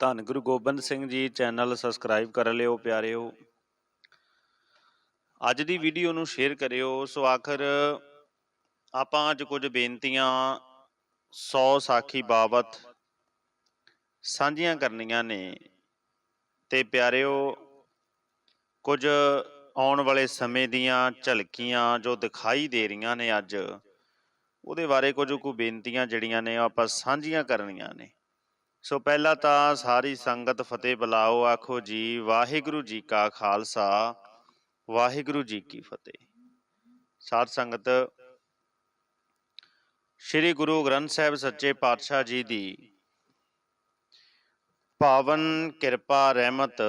ਧੰਨ Guru Gobind Singh ji channel subscribe ਕਰ ਲਿਓ ਪਿਆਰਿਓ। ਅੱਜ ਦੀ ਵੀਡੀਓ ਨੂੰ ਸ਼ੇਅਰ ਕਰਿਓ। ਸੋ ਆਖਰ ਆਪਾਂ ਅੱਜ ਕੁਝ ਬੇਨਤੀਆਂ 100 ਸਾਖੀ ਬਾਬਤ ਸਾਂਝੀਆਂ ਕਰਨੀਆਂ ਨੇ। ਤੇ ਪਿਆਰਿਓ, ਕੁਝ ਆਉਣ ਵਾਲੇ ਸਮੇਂ ਦੀਆਂ ਝਲਕੀਆਂ ਜੋ ਦਿਖਾਈ ਦੇ ਰਹੀਆਂ ਨੇ ਅੱਜ, ਉਹਦੇ ਬਾਰੇ ਕੁਝ ਕੁ ਬੇਨਤੀਆਂ ਜਿਹੜੀਆਂ ਨੇ ਉਹ ਆਪਾਂ ਸਾਂਝੀਆਂ ਕਰਨੀਆਂ ਨੇ। ਸੋ ਪਹਿਲਾਂ ਤਾਂ ਸਾਰੀ ਸੰਗਤ ਫਤਿਹ ਬੁਲਾਓ, ਆਖੋ ਜੀ, ਵਾਹਿਗੁਰੂ ਜੀ ਕਾ ਖਾਲਸਾ, ਵਾਹਿਗੁਰੂ ਜੀ ਕੀ ਫਤਿਹ। ਸਾਧ ਸੰਗਤ, ਸ੍ਰੀ ਗੁਰੂ ਗ੍ਰੰਥ ਸਾਹਿਬ ਸੱਚੇ ਪਾਤਸ਼ਾਹ ਜੀ ਦੀ ਪਾਵਨ ਕਿਰਪਾ, ਰਹਿਮਤ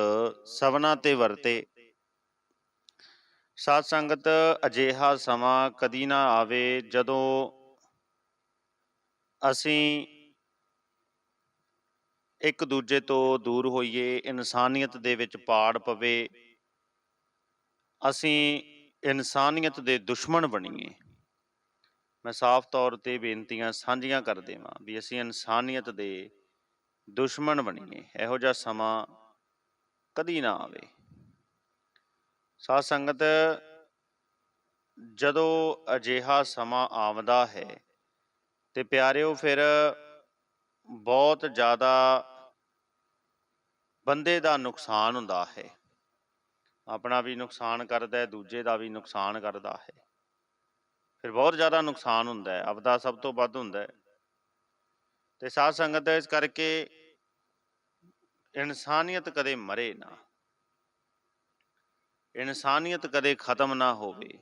ਸਭਨਾ ਤੇ ਵਰਤੇ। ਸਾਧ ਸੰਗਤ, ਅਜਿਹਾ ਸਮਾਂ ਕਦੀ ਨਾ ਆਵੇ ਜਦੋਂ ਅਸੀਂ ਇੱਕ ਦੂਜੇ ਤੋਂ ਦੂਰ ਹੋਈਏ, ਇਨਸਾਨੀਅਤ ਦੇ ਵਿੱਚ ਪਾੜ ਪਵੇ, ਅਸੀਂ ਇਨਸਾਨੀਅਤ ਦੇ ਦੁਸ਼ਮਣ ਬਣੀਏ। ਮੈਂ ਸਾਫ਼ ਤੌਰ ਤੇ ਬੇਨਤੀਆਂ ਸਾਂਝੀਆਂ ਕਰ ਦੇਵਾਂ ਵੀ ਅਸੀਂ ਇਨਸਾਨੀਅਤ ਦੇ ਦੁਸ਼ਮਣ ਬਣੀਏ, ਇਹੋ ਜਿਹਾ ਸਮਾਂ ਕਦੀ ਨਾ ਆਵੇ। ਸਾਧ ਸੰਗਤ ਜਦੋਂ ਅਜਿਹਾ ਸਮਾਂ ਆਉਂਦਾ ਹੈ ਤੇ ਪਿਆਰਿਓ, ਫਿਰ ਬਹੁਤ ਜ਼ਿਆਦਾ ਬੰਦੇ ਦਾ ਨੁਕਸਾਨ ਹੁੰਦਾ ਹੈ। ਆਪਣਾ ਵੀ ਨੁਕਸਾਨ ਕਰਦਾ ਹੈ, ਦੂਜੇ ਦਾ ਵੀ ਨੁਕਸਾਨ ਕਰਦਾ ਹੈ। ਫਿਰ ਬਹੁਤ ਜ਼ਿਆਦਾ ਨੁਕਸਾਨ ਹੁੰਦਾ ਹੈ, ਆਪਦਾ ਸਭ ਤੋਂ ਵੱਧ ਹੁੰਦਾ ਹੈ। ਤੇ ਸਾਧ ਸੰਗਤ ਇਸ ਕਰਕੇ ਇਨਸਾਨੀਅਤ ਕਦੇ ਮਰੇ ਨਾ। ਇਨਸਾਨੀਅਤ ਕਦੇ ਖਤਮ ਨਾ ਹੋਵੇ।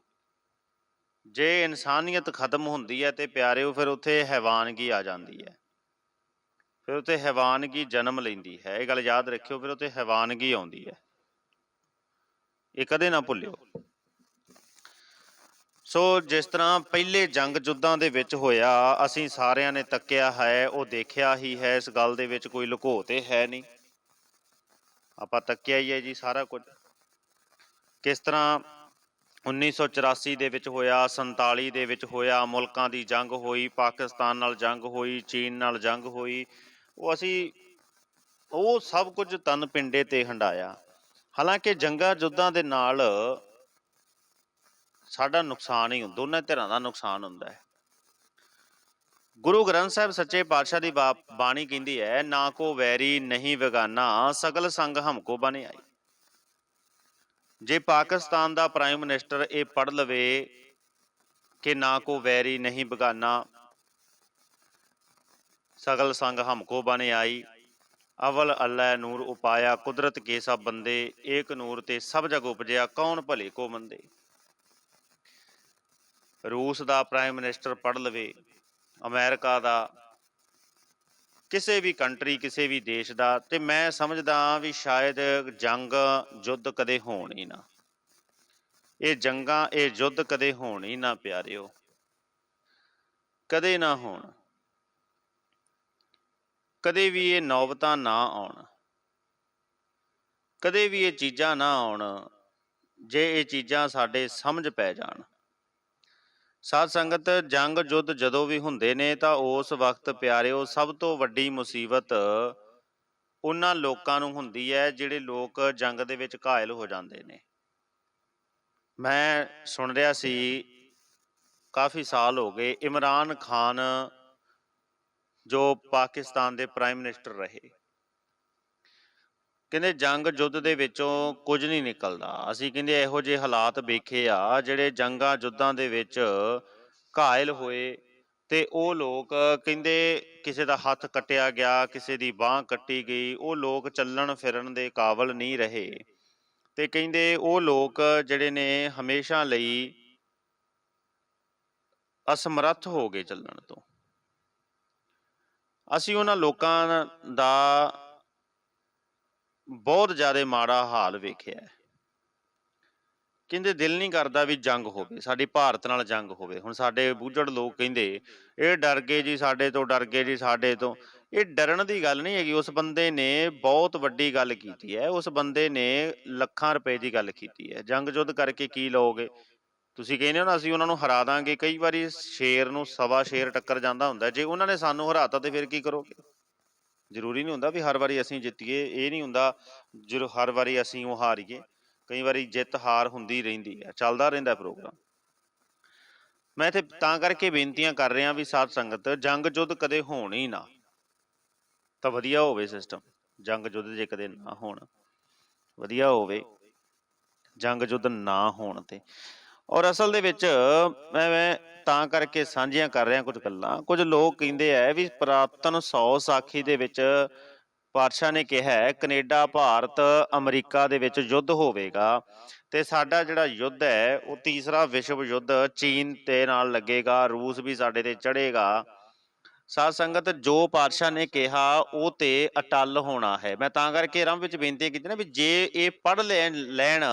ਜੇ ਇਨਸਾਨੀਅਤ ਖਤਮ ਹੁੰਦੀ ਹੈ ਤੇ ਪਿਆਰਿਓ, ਫਿਰ ਉੱਥੇ ਹੈਵਾਨਗੀ ਆ ਜਾਂਦੀ ਹੈ। ਫਿਰ ਉੱਥੇ ਹੈਵਾਨਗੀ ਜਨਮ ਲੈਂਦੀ ਹੈ। ਇਹ ਗੱਲ ਯਾਦ ਰੱਖਿਓ, ਫਿਰ ਉੱਥੇ ਹੈਵਾਨਗੀ ਆਉਂਦੀ ਹੈ। ਇਹ ਕਦੇ ਨਾ ਭੁੱਲਿਓ। ਸੋ ਜਿਸ ਤਰ੍ਹਾਂ ਪਹਿਲੇ ਜੰਗ ਜੁੱਧਾਂ ਦੇ ਵਿੱਚ ਹੋਇਆ, ਅਸੀਂ ਸਾਰਿਆਂ ਨੇ ਤੱਕਿਆ ਹੈ, ਉਹ ਦੇਖਿਆ ਹੀ ਹੈ, ਇਸ ਗੱਲ ਦੇ ਵਿੱਚ ਕੋਈ ਲੁਕੋ ਤੇ ਹੈ ਨਹੀਂ। ਆਪਾਂ ਤੱਕਿਆ ਹੀ ਹੈ ਜੀ ਸਾਰਾ ਕੁਝ। ਕਿਸ ਤਰ੍ਹਾਂ 1984 ਦੇ ਵਿੱਚ ਹੋਇਆ 47 ਦੇ ਵਿੱਚ ਹੋਇਆ, ਮੁਲਕਾਂ ਦੀ ਜੰਗ ਹੋਈ, ਪਾਕਿਸਤਾਨ ਨਾਲ ਜੰਗ ਹੋਈ, ਚੀਨ ਨਾਲ ਜੰਗ ਹੋਈ ਉਹ ਅਸੀਂ ਉਹ ਸਭ ਕੁਝ ਤਨ ਪਿੰਡੇ ਤੇ ਹੰਡਾਇਆ। ਹਾਲਾਂਕਿ ਜੰਗਾਂ ਜੁੱਧਾਂ ਦੇ ਨਾਲ ਸਾਡਾ ਨੁਕਸਾਨ ਹੀ ਹੁੰਦਾ, ਦੋਨਾਂ ਧਿਰਾਂ ਦਾ ਨੁਕਸਾਨ ਹੁੰਦਾ ਹੈ। ਗੁਰੂ ਗ੍ਰੰਥ ਸਾਹਿਬ ਸੱਚੇ ਪਾਤਸ਼ਾਹ ਦੀ ਬਾਣੀ ਕਹਿੰਦੀ ਹੈ, ਨਾ ਕੋ ਵੈਰੀ, ਨਹੀਂ ਵਿਗਾਨਾ, ਸਗਲ ਸੰਗ ਹਮਕੋ ਬਣੇ ਆਈ। ਜੇ ਪਾਕਿਸਤਾਨ ਦਾ ਪ੍ਰਾਈਮ ਮਿਨਿਸਟਰ ਇਹ ਪੜ ਲਵੇ ਕਿ ਨਾ ਕੋ ਵੈਰੀ, ਨਹੀਂ ਬਗਾਨਾ ਸਗਲ ਸੰਗ ਹਮਕੋ ਬਨੇ ਆਈ। ਅਵਲ ਅੱਲਾ ਨੂਰ ਉਪਾਇਆ ਕੁਦਰਤ ਕੇ ਸਭ ਬੰਦੇ, ਏਕ ਨੂਰ ਤੇ ਸਭ ਜਗ ਉਪਜਿਆ, ਕੌਣ ਭਲੇ ਕੋ ਮੰਦੇ? ਰੂਸ ਦਾ ਪ੍ਰਾਈਮ ਮਿਨਿਸਟਰ ਪੜ ਲਵੇ, ਅਮਰੀਕਾ ਦਾ, ਕਿਸੇ ਵੀ ਕੰਟਰੀ, ਕਿਸੇ ਵੀ ਦੇਸ਼ ਦਾ, ਤੇ ਮੈਂ ਸਮਝਦਾ ਵੀ ਸ਼ਾਇਦ ਜੰਗ ਯੁੱਧ ਕਦੇ ਹੋਣ ਹੀ ਨਾ। ਇਹ ਜੰਗਾਂ, ਇਹ ਯੁੱਧ ਕਦੇ ਹੋਣ ਹੀ ਨਾ, ਪਿਆਰਿਓ। ਕਦੇ ਨਾ ਹੋਣ। ਕਦੇ ਵੀ ਇਹ ਨੌਬਤਾਂ ਨਾ ਆਉਣ, ਕਦੇ ਵੀ ਇਹ ਚੀਜ਼ਾਂ ਨਾ ਆਉਣ, ਜੇ ਇਹ ਚੀਜ਼ਾਂ ਸਾਡੇ ਸਮਝ ਪੈ ਜਾਣ। ਸਾਧ ਸੰਗਤ, ਜੰਗ ਯੁੱਧ ਜਦੋਂ ਵੀ ਹੁੰਦੇ ਨੇ ਤਾਂ ਉਸ ਵਕਤ ਪਿਆਰਿਓ, ਸਭ ਤੋਂ ਵੱਡੀ ਮੁਸੀਬਤ ਉਹਨਾਂ ਲੋਕਾਂ ਨੂੰ ਹੁੰਦੀ ਹੈ ਜਿਹੜੇ ਲੋਕ ਜੰਗ ਦੇ ਵਿੱਚ ਘਾਇਲ ਹੋ ਜਾਂਦੇ ਨੇ। ਮੈਂ ਸੁਣ ਰਿਹਾ ਸੀ, ਕਾਫੀ ਸਾਲ ਹੋ ਗਏ, ਇਮਰਾਨ ਖਾਨ ਜੋ ਪਾਕਿਸਤਾਨ ਦੇ ਪ੍ਰਾਈਮ ਮਿਨਿਸਟਰ ਰਹੇ। ਕਹਿੰਦੇ ਜੰਗ ਯੁੱਧ ਦੇ ਵਿੱਚੋਂ ਕੁਝ ਨਹੀਂ ਨਿਕਲਦਾ। ਅਸੀਂ ਕਹਿੰਦੇ ਇਹੋ ਜਿਹੇ ਹਾਲਾਤ ਵੇਖੇ ਆ, ਜਿਹੜੇ ਜੰਗਾਂ ਯੁੱਧਾਂ ਦੇ ਵਿੱਚ ਘਾਇਲ ਹੋਏ ਤੇ ਉਹ ਲੋਕ ਕਹਿੰਦੇ ਕਿਸੇ ਦਾ ਹੱਥ ਕੱਟਿਆ ਗਿਆ, ਕਿਸੇ ਦੀ ਬਾਹ ਕੱਟੀ ਗਈ, ਉਹ ਲੋਕ ਚੱਲਣ ਫਿਰਨ ਦੇ ਕਾਬਲ ਨਹੀਂ ਰਹੇ। ਤੇ ਕਹਿੰਦੇ ਉਹ ਲੋਕ ਜਿਹੜੇ ਨੇ ਹਮੇਸ਼ਾ ਲਈ ਅਸਮਰੱਥ ਹੋ ਗਏ ਚੱਲਣ ਤੋਂ। ਅਸੀਂ ਉਹਨਾਂ ਲੋਕਾਂ ਦਾ ਬਹੁਤ ਜ਼ਿਆਦਾ ਮਾੜਾ ਹਾਲ ਵੇਖਿਆ ਹੈ। ਕਹਿੰਦੇ ਦਿਲ ਨਹੀਂ ਕਰਦਾ ਵੀ ਜੰਗ ਹੋਵੇ, ਸਾਡੀ ਭਾਰਤ ਨਾਲ ਜੰਗ ਹੋਵੇ। ਹੁਣ ਸਾਡੇ ਬੂਝੜ ਲੋਕ ਕਹਿੰਦੇ, ਇਹ ਡਰ ਗਏ ਜੀ ਸਾਡੇ ਤੋਂ, ਡਰ ਗਏ ਜੀ ਸਾਡੇ ਤੋਂ। ਇਹ ਡਰਨ ਦੀ ਗੱਲ ਨਹੀਂ ਹੈਗੀ, ਉਸ ਬੰਦੇ ਨੇ ਬਹੁਤ ਵੱਡੀ ਗੱਲ ਕੀਤੀ ਹੈ। ਉਸ ਬੰਦੇ ਨੇ ਲੱਖਾਂ ਰੁਪਏ ਦੀ ਗੱਲ ਕੀਤੀ ਹੈ। ਜੰਗ ਯੁੱਧ ਕਰਕੇ ਕੀ ਲਓਗੇ? ਤੁਸੀਂ ਕਹਿੰਦੇ ਹੋ ਨਾ, ਅਸੀਂ ਉਹਨਾਂ ਨੂੰ ਹਰਾ ਦਾਂਗੇ। ਕਈ ਵਾਰੀ ਸ਼ੇਰ ਨੂੰ ਸਵਾ ਸ਼ੇਰ ਟੱਕਰ ਜਾਂਦਾ ਹੁੰਦਾ। ਜੇ ਉਹਨਾਂ ਨੇ ਸਾਨੂੰ ਹਰਾਤਾ ਤੇ ਫਿਰ ਕੀ ਕਰੋਗੇ? ਜ਼ਰੂਰੀ ਨਹੀਂ ਹੁੰਦਾ ਵੀ ਹਰ ਵਾਰੀ ਅਸੀਂ ਜਿੱਤੀਏ। ਇਹ ਨਹੀਂ ਹੁੰਦਾ ਜਦੋਂ ਹਰ ਵਾਰੀ ਅਸੀਂ ਉਹ ਹਾਰੀਏ। ਕਈ ਵਾਰੀ ਜਿੱਤ ਹਾਰ ਹੁੰਦੀ ਰਹਿੰਦੀ ਹੈ। ਚੱਲਦਾ ਰਹਿੰਦਾ ਪ੍ਰੋਗਰਾਮ। ਮੈਂ ਇੱਥੇ ਤਾਂ ਕਰਕੇ ਬੇਨਤੀਆਂ ਕਰ ਰਿਹਾ ਵੀ ਸਾਧ ਸੰਗਤ, ਜੰਗ ਜੁੱਧ ਕਦੇ ਹੋਣ ਹੀ ਨਾ। ਤਾਂ ਵਧੀਆ ਹੋਵੇ ਸਿਸਟਮ ਜੰਗ ਜੁੱਧ ਜੇ ਕਦੇ ਨਾ ਹੋਣ। ਵਧੀਆ ਹੋਵੇ। ਜੰਗ ਜੁੱਧ ਨਾ ਹੋਣ ਤੇ। ਔਰ ਅਸਲ ਦੇ ਵਿੱਚ ਮੈਂ ਤਾਂ ਕਰਕੇ ਸਾਂਝੀਆਂ ਕਰ ਰਿਹਾ ਕੁਝ ਗੱਲਾਂ। ਕੁਝ ਲੋਕ ਕਹਿੰਦੇ ਆ ਵੀ ਪ੍ਰਾਪਤਨ 100 ਸਾਖੀ ਦੇ ਵਿੱਚ ਪਾਤਸ਼ਾਹ ਨੇ ਕਿਹਾ ਹੈ, ਕੈਨੇਡਾ, ਭਾਰਤ, ਅਮਰੀਕਾ ਦੇ ਵਿੱਚ ਯੁੱਧ ਹੋਵੇਗਾ ਤੇ ਸਾਡਾ ਜਿਹੜਾ ਯੁੱਧ ਹੈ, ਉਹ ਤੀਸਰਾ ਵਿਸ਼ਵ ਯੁੱਧ ਚੀਨ ਤੇ ਨਾਲ ਲੱਗੇਗਾ, ਰੂਸ ਵੀ ਸਾਡੇ ਤੇ ਚੜ੍ਹੇਗਾ। ਸਾਧ ਸੰਗਤ ਜੋ ਪਾਤਸ਼ਾਹ ਨੇ ਕਿਹਾ, ਉਹ ਤੇ ਅਟਲ ਹੋਣਾ ਹੈ। ਮੈਂ ਤਾਂ ਕਰਕੇ ਰੰਭ ਵਿੱਚ ਬੇਨਤੀ ਕੀਤੀ ਨਾ ਵੀ ਜੇ ਇਹ ਪੜ੍ਹ ਲੈਣ ਲੈਣ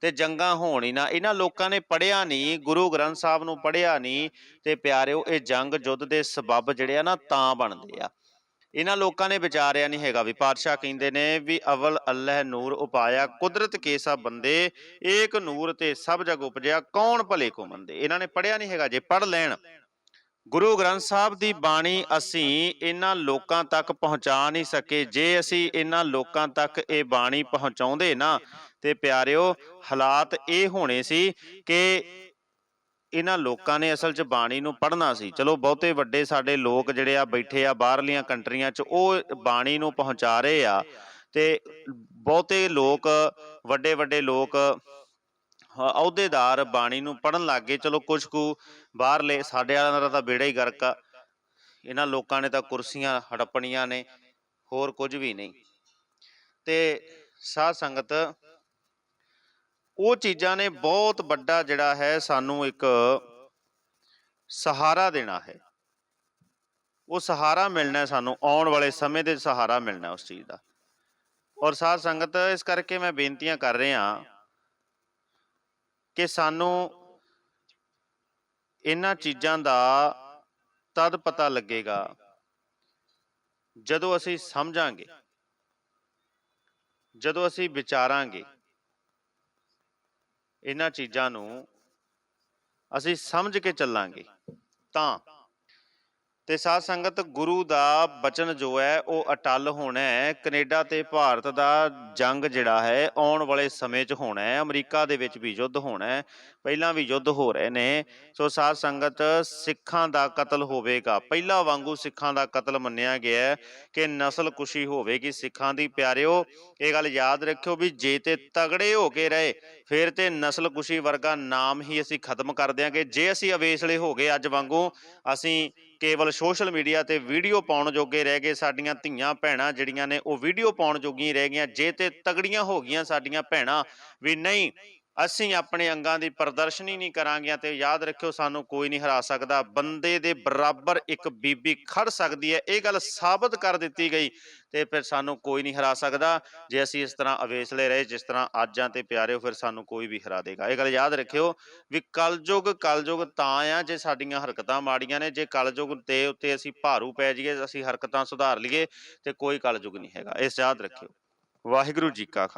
ਤੇ ਜੰਗਾਂ ਹੋਣ ਹੀ ਨਾ, ਇਹਨਾਂ ਲੋਕਾਂ ਨੇ ਪੜ੍ਹਿਆ ਨਹੀਂ, ਗੁਰੂ ਗ੍ਰੰਥ ਸਾਹਿਬ ਨੂੰ ਪੜ੍ਹਿਆ ਨਹੀਂ ਤੇ ਪਿਆਰਿਓ, ਇਹ ਜੰਗ ਯੁੱਧ ਦੇ ਸਬਬ ਜਿਹੜੇ ਆ ਨਾ, ਤਾਂ ਬਣਦੇ ਆ। ਇਹਨਾਂ ਲੋਕਾਂ ਨੇ ਵਿਚਾਰਿਆ ਨਹੀਂ ਹੈਗਾ ਵੀ, ਪਾਤਸ਼ਾਹ ਕਹਿੰਦੇ ਨੇ ਵੀ ਅਵਲ ਅੱਲਹ ਨੂਰ ਉਪਾਇਆ, ਕੁਦਰਤ ਕੇ ਸਭ ਬੰਦੇ, ਏਕ ਨੂਰ ਤੇ ਸਭ ਜਗ ਉਪਜਿਆ, ਕੌਣ ਭਲੇ ਕੋ ਮੰਦੇ? ਇਹਨਾਂ ਨੇ ਪੜ੍ਹਿਆ ਨਹੀਂ ਹੈਗਾ, ਜੇ ਪੜ੍ਹ ਲੈਣ ਗੁਰੂ ਗ੍ਰੰਥ ਸਾਹਿਬ ਦੀ ਬਾਣੀ ਅਸੀਂ ਇਹਨਾਂ ਲੋਕਾਂ ਤੱਕ ਪਹੁੰਚਾ ਨਹੀਂ ਸਕੇ। ਜੇ ਅਸੀਂ ਇਹਨਾਂ ਲੋਕਾਂ ਤੱਕ ਇਹ ਬਾਣੀ ਪਹੁੰਚਾਉਂਦੇ ਨਾ, ਤੇ ਪਿਆਰਿਓ, ਹਾਲਾਤ ਇਹ ਹੋਣੇ ਸੀ ਕਿ ਇਹਨਾਂ ਲੋਕਾਂ ਨੇ ਅਸਲ 'ਚ ਬਾਣੀ ਨੂੰ ਪੜ੍ਹਨਾ ਸੀ। ਚਲੋ, ਬਹੁਤੇ ਵੱਡੇ ਸਾਡੇ ਲੋਕ ਜਿਹੜੇ ਆ ਬੈਠੇ ਆ ਬਾਹਰਲੀਆਂ ਕੰਟਰੀਆਂ 'ਚ, ਉਹ ਬਾਣੀ ਨੂੰ ਪਹੁੰਚਾ ਰਹੇ ਆ। ਤੇ ਬਹੁਤੇ ਲੋਕ ਵੱਡੇ ਵੱਡੇ ਲੋਕ, ਅਹੁਦੇਦਾਰ ਬਾਣੀ ਨੂੰ ਪੜਨ ਲੱਗ ਗਏ। ਚਲੋ ਕੁਝ ਕੁ ਬਾਹਰਲੇ ਸਾਡੇ ਵਾਲਿਆਂ ਦਾ ਤਾਂ ਬੇੜਾ ਹੀ ਗਰਕ ਆ। ਇਹਨਾਂ ਲੋਕਾਂ ਨੇ ਤਾਂ ਕੁਰਸੀਆਂ ਹੜੱਪਣੀਆਂ ਨੇ, ਹੋਰ ਕੁਝ ਵੀ ਨਹੀਂ। ਤੇ ਸਾਧ ਸੰਗਤ, ਉਹ ਚੀਜ਼ਾਂ ਨੇ ਬਹੁਤ ਵੱਡਾ ਜਿਹੜਾ ਹੈ ਸਾਨੂੰ ਇੱਕ ਸਹਾਰਾ ਦੇਣਾ ਹੈ। ਉਹ ਸਹਾਰਾ ਮਿਲਣਾ ਸਾਨੂੰ, ਆਉਣ ਵਾਲੇ ਸਮੇਂ ਦੇ ਸਹਾਰਾ ਮਿਲਣਾ ਉਸ ਚੀਜ਼ ਦਾ। ਔਰ ਸਾਧ ਸੰਗਤ, ਇਸ ਕਰਕੇ ਮੈਂ ਬੇਨਤੀਆਂ ਕਰ ਰਿਹਾ ਕਿ ਸਾਨੂੰ ਇਹਨਾਂ ਚੀਜ਼ਾਂ ਦਾ ਤਦ ਪਤਾ ਲੱਗੇਗਾ ਜਦੋਂ ਅਸੀਂ ਸਮਝਾਂਗੇ, ਜਦੋਂ ਅਸੀਂ ਵਿਚਾਰਾਂਗੇ। ਇਹਨਾਂ ਚੀਜ਼ਾਂ ਨੂੰ ਅਸੀਂ ਸਮਝ ਕੇ ਚੱਲਾਂਗੇ। ਤਾਂ ਤੇ ਸਾਧ ਸੰਗਤ ਗੁਰੂ ਦਾ ਬਚਨ ਜੋ ਹੈ, ਉਹ ਅਟਲ ਹੋਣਾ ਹੈ। ਕੈਨੇਡਾ ਤੇ ਭਾਰਤ ਦਾ ਜੰਗ ਜਿਹੜਾ ਹੈ, ਆਉਣ ਵਾਲੇ ਸਮੇਂ 'ਚ ਹੋਣਾ ਹੈ। ਅਮਰੀਕਾ ਦੇ ਵਿੱਚ ਵੀ ਯੁੱਧ ਹੋਣਾ ਹੈ। ਪਹਿਲਾਂ ਵੀ ਯੁੱਧ ਹੋ ਰਹੇ ਨੇ। ਸੋ ਸਾਧ ਸੰਗਤ ਸਿੱਖਾਂ ਦਾ ਕਤਲ ਹੋਵੇਗਾ। ਪਹਿਲਾਂ ਵਾਂਗੂ ਸਿੱਖਾਂ ਦਾ ਕਤਲ ਮੰਨਿਆ ਗਿਆ ਕਿ ਨਸਲ ਕੁਸ਼ੀ ਹੋਵੇਗੀ ਸਿੱਖਾਂ ਦੀ। ਪਿਆਰਿਓ, ਇਹ ਗੱਲ ਯਾਦ ਰੱਖਿਓ ਵੀ ਜੇ ਤੇ ਤਗੜੇ ਹੋ ਕੇ ਰਹੇ, ਫਿਰ ਤੇ ਨਸਲ ਕੁਸ਼ੀ ਵਰਗਾ ਨਾਮ ਹੀ ਅਸੀਂ ਖਤਮ ਕਰ ਦਿਆਂਗੇ। ਜੇ ਅਸੀਂ ਅਵੇਸਲੇ ਹੋ ਗਏ ਅੱਜ ਵਾਂਗੂ, ਅਸੀਂ ਕੇਵਲ ਸੋਸ਼ਲ ਮੀਡੀਆ ਤੇ ਵੀਡੀਓ ਪਾਉਣ ਜੋਗੇ ਰਹਿ ਗਏ ਸਾਡੀਆਂ ਧੀਆਂ ਭੈਣਾਂ ਜਿਹੜੀਆਂ ਨੇ, ਉਹ ਵੀਡੀਓ ਪਾਉਣ ਜੋਗੀਆਂ ਰਹਿ ਗਈਆਂ, ਜੇ ਤੇ ਤਗੜੀਆਂ ਹੋ ਗਈਆਂ ਸਾਡੀਆਂ ਭੈਣਾਂ, ਵੀ ਨਹੀਂ ਅਸੀਂ ਆਪਣੇ ਅੰਗਾਂ ਦੀ ਪ੍ਰਦਰਸ਼ਨੀ ਨਹੀਂ ਕਰਾਂਗੇ ਤੇ ਯਾਦ ਰੱਖਿਓ ਸਾਨੂੰ ਕੋਈ ਨਹੀਂ ਹਰਾ ਸਕਦਾ। ਬੰਦੇ ਦੇ ਬਰਾਬਰ ਇੱਕ ਬੀਬੀ ਖੜ ਸਕਦੀ ਹੈ, ਇਹ ਗੱਲ ਸਾਬਤ ਕਰ ਦਿੱਤੀ ਗਈ ਤੇ ਫਿਰ ਸਾਨੂੰ ਕੋਈ ਨਹੀਂ ਹਰਾ ਸਕਦਾ। ਜੇ ਅਸੀਂ ਇਸ ਤਰ੍ਹਾਂ ਅਵੇਸਲੇ ਰਹੇ, ਜਿਸ ਤਰ੍ਹਾਂ ਅੱਜ ਆਂ ਤੇ ਪਿਆਰਿਓ ਫਿਰ ਸਾਨੂੰ ਕੋਈ ਵੀ ਹਰਾ ਦੇਗਾ। ਇਹ ਗੱਲ ਯਾਦ ਰੱਖਿਓ ਵੀ ਕਲਯੁਗ ਕਲਯੁਗ ਤਾਂ ਆ ਜੇ ਸਾਡੀਆਂ ਹਰਕਤਾਂ ਮਾੜੀਆਂ ਨੇ। ਜੇ ਕਲਯੁਗ ਦੇ ਉੱਤੇ ਅਸੀਂ ਭਾਰੂ ਪੈ ਜਾਈਏ, ਅਸੀਂ ਹਰਕਤਾਂ ਸੁਧਾਰ ਲਈਏ ਤੇ ਕੋਈ ਕਲਯੁਗ ਨਹੀਂ ਹੈਗਾ। ਇਸ ਯਾਦ ਰੱਖਿਓ। ਵਾਹਿਗੁਰੂ ਜੀ ਕਾ ਖਾਲਸਾ।